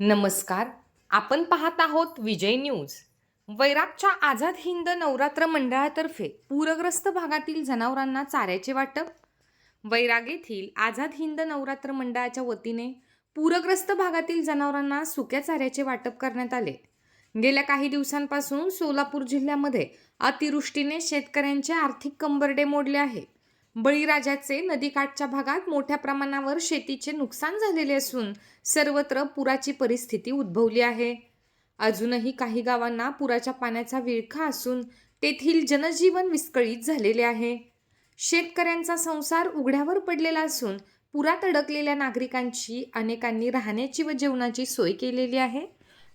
नमस्कार. आपण पाहत आहोत विजय न्यूज. वैरागच्या आझाद हिंद नवरात्र मंडळातर्फे पूरग्रस्त भागातील जनावरांना चाऱ्याचे वाटप. वैराग येथील आझाद हिंद नवरात्र मंडळाच्या वतीने पूरग्रस्त भागातील जनावरांना सुक्या चाऱ्याचे वाटप करण्यात आले. गेल्या काही दिवसांपासून सोलापूर जिल्ह्यामध्ये अतिवृष्टीने शेतकऱ्यांचे आर्थिक कंबरडे मोडले आहे. बळीराजाचे नदीकाठच्या भागात मोठ्या प्रमाणावर शेतीचे नुकसान झालेले असून सर्वत्र पुराची परिस्थिती उद्भवली आहे. अजूनही काही गावांना पुराच्या पाण्याचा विळखा असून तेथील जनजीवन विस्कळीत झालेले आहे. शेतकऱ्यांचा संसार उघड्यावर पडलेला असून पुरात अडकलेल्या नागरिकांची अनेकांनी राहण्याची व जेवणाची सोय केलेली आहे.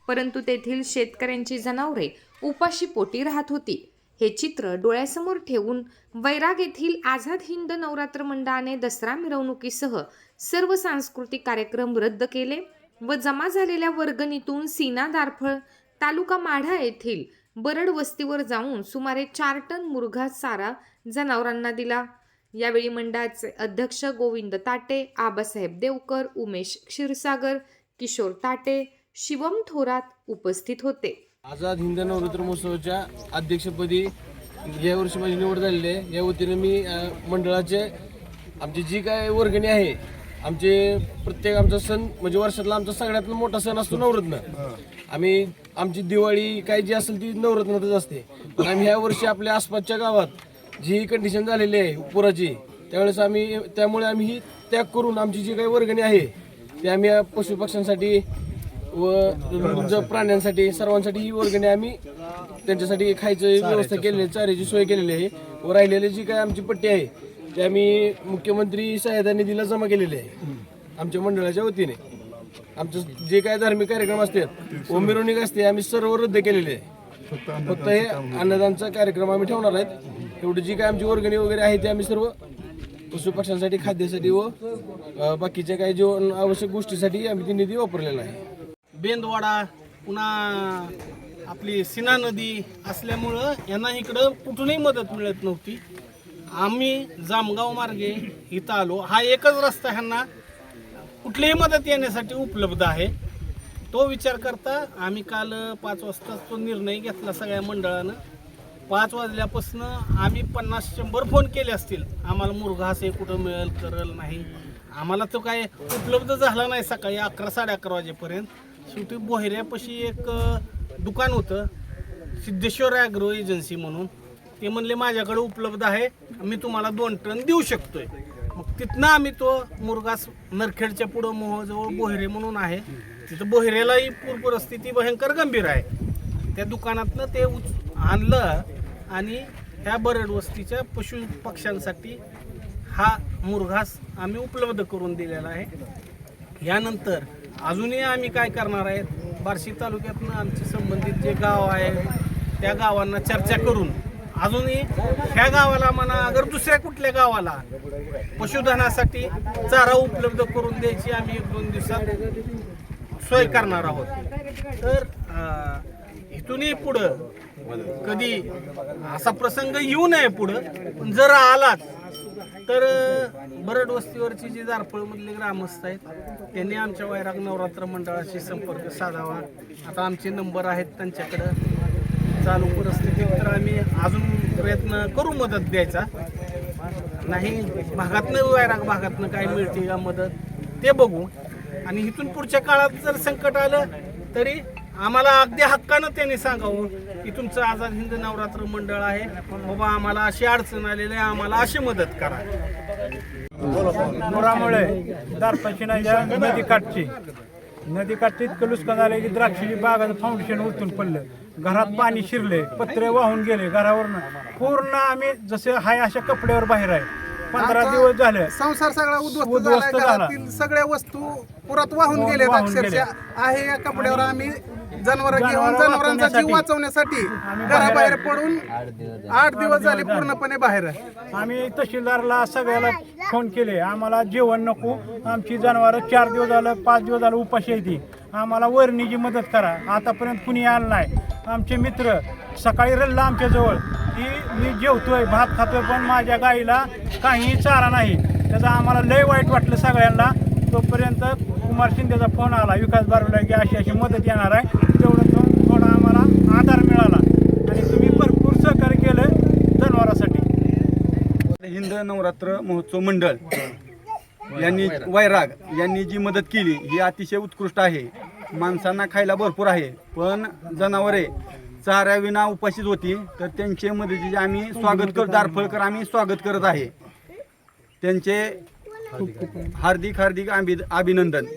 परंतु तेथील शेतकऱ्यांची जनावरे उपाशी पोटी राहत होती. हे चित्र डोळ्यासमोर ठेवून वैराग येथील आझाद हिंद नवरात्र मंडळाने दसरा मिरवणुकीसह सर्व सांस्कृतिक कार्यक्रम रद्द केले व जमा झालेल्या वर्गणीतून सीना दारफळ तालुका माढा येथील बरड वस्तीवर जाऊन सुमारे चार टन मुरघा चारा जनावरांना दिला. यावेळी मंडळाचे अध्यक्ष गोविंद ताटे आबासाहेब देवकर उमेश क्षीरसागर किशोर ताटे शिवम थोरात उपस्थित होते. आझाद हिंद नवरात्र महोत्सवाच्या अध्यक्षपदी या वर्षी माझी निवड झालेली आहे. या वतीने मी मंडळाचे आमची जी काय वर्गणी आहे आमचे प्रत्येक आमचा सण म्हणजे वर्षातला आमचा सगळ्यात मोठा सण असतो नवरत्न. आम्ही आमची दिवाळी काय जी असेल ती नवरत्नातच असते. पण आम्ही ह्या वर्षी आपल्या आसपासच्या गावात जी कंडिशन झालेली आहे पुराची त्यावेळेस आम्ही त्यामुळे आम्ही ही त्याग करून आमची जी काही वर्गणी आहे ती आम्ही पशुपक्ष्यांसाठी व ज- प्राण्यांसाठी सर्वांसाठी ही वर्गणी आम्ही त्यांच्यासाठी खायची व्यवस्था केलेली आहे चाऱ्याची सोय केलेली आहे. व राहिलेली जी काय आमची पट्टी आहे ती आम्ही मुख्यमंत्री सहायता निधीला जमा केलेली आहे आमच्या मंडळाच्या वतीने. आमचं जे काय धार्मिक कार्यक्रम असतात व मिरवणूक असते आम्ही सर्व रद्द केलेले आहे. फक्त हे अन्नदानचा कार्यक्रम आम्ही ठेवणार आहेत. एवढी जी काय आमची वर्गणी वगैरे आहे ती आम्ही सर्व पशुपक्ष्यांसाठी खाद्यासाठी व बाकीच्या काही जीवन आवश्यक गोष्टीसाठी आम्ही ती निधी वापरलेला आहे. बेंदवाडा पुन्हा आपली सिना नदी असल्यामुळं यांना इकडं कुठूनही मदत मिळत नव्हती. आम्ही जामगाव मार्गे इथं आलो. हा एकच रस्ता ह्यांना कुठलीही मदत येण्यासाठी उपलब्ध आहे. तो विचार करता आम्ही काल पाच वाजताच तो निर्णय घेतला सगळ्या मंडळानं. पाच वाजल्यापासून आम्ही पन्नास शंभर फोन केले असतील. आम्हाला मुरघास हे कुठं मिळेल करल नाही. आम्हाला तो काय उपलब्ध झाला नाही सकाळी अकरा साडे अकरा वाजेपर्यंत. शेवटी बोहेऱ्यापाशी एक दुकान होतं. सिद्धेश्वर ॲग्रो एजन्सी म्हणून. ते म्हणले माझ्याकडे उपलब्ध आहे. मी तुम्हाला दोन टन देऊ शकतोय. मग तिथनं आम्ही तो मुरगास नरखेडच्या पुढं मोहजवळ बोहेरे म्हणून आहे. तिथं बोहेरेलाही पूर परिस्थिती भयंकर गंभीर आहे. त्या दुकानातनं ते उच आणलं आणि ह्या बरड वस्तीच्या पशु पक्ष्यांसाठी हा मुरघास आम्ही उपलब्ध करून दिलेला आहे. यानंतर अजूनही आम्ही काय करणार आहेत? बार्शी तालुक्यातनं आमचे संबंधित जे गाव आहे त्या गावांना चर्चा करून अजूनही ह्या गावाला म्हणा अगर दुसऱ्या कुठल्या गावाला पशुधनासाठी चारा उपलब्ध करून द्यायची आम्ही एक दोन दिवसात सोय करणार आहोत. तर इथूनही पुढं कधी असा प्रसंग येऊ नये पुढं पण जर आलाच तर बरड वस्तीवरची जी जारफळमधले ग्रामस्थ आहेत त्यांनी आमच्या वैराग नवरात्र मंडळाशी संपर्क साधावा. आता आमचे नंबर आहेत त्यांच्याकडं. चालू परिस्थितीत तर आम्ही अजून प्रयत्न करू मदत द्यायचा. नाही भागातनं वैराग भागातनं काय मिळते का मदत ते बघू. आणि इथून पुढच्या काळात जर संकट आलं तरी आम्हाला अगदी हक्कानं त्यांनी सांगावं की तुमचं आझाद हिंद नवरात्र मंडळ आहे. बाबा आम्हाला अशी अडचण आलेली आहे आम्हाला अशी मदत करा. पुरामुळे दारपाची नद्या नदीकाठची नदीकाठची इतकं नुकसान झालं की द्राक्षी बागाचं फाउंडेशन उतरून पडलं. घरात पाणी शिरले पत्रे वाहून गेले घरावरनं. पूर्ण आम्ही जसे हाय अशा कपड्यावर बाहेर आहे. पंधरा दिवस झाले. संसार सगळा उद्ध्वस्त उद्ध्वस्त झाला. घरातील सगळ्या वस्तू पुरात वाहून गेल्या अक्षरशः. आहे या कपड्यावर आम्ही जनावर घेऊन जनावरं जनावरांचा जीव वाचवण्यासाठी. घराबाहेर बाहेर पडून आठ दिवस झाले. पूर्णपणे बाहेर. आहे आम्ही तहसीलदारला सगळ्याला फोन केले. आम्हाला जेवण नको. आमची जनावरं चार दिवस झालं पाच दिवस झालं उपाशी आहे ती. आम्हाला वरणीची मदत करा. आतापर्यंत कुणी आलं नाही. आमचे मित्र सकाळी रडला आमच्याजवळ की मी जेवतोय भात खातोय पण माझ्या गाईला काहीही चारा नाही. त्याचा आम्हाला लय वाईट वाटलं सगळ्यांना. तोपर्यंत कुमार शिंदेचा फोन आला विकास बारवला की अशी अशी मदत येणार आहे तेवढं तो थोडा आम्हाला आधार मिळाला. आणि तुम्ही भरपूर सहकार्य केलं जनावरासाठी. हिंद नवरात्र महोत्सव मंडळ यांनी वैराग यांनी जी मदत केली ही अतिशय उत्कृष्ट आहे. माणसांना खायला भरपूर आहे पण जनावरे चाऱ्याविना उपाशीच होती तर त्यांचे मदतीचे आम्ही स्वागत कर दारफळकर आम्ही स्वागत करत आहे. त्यांचे हार्दिक हार्दिक अभिनंदन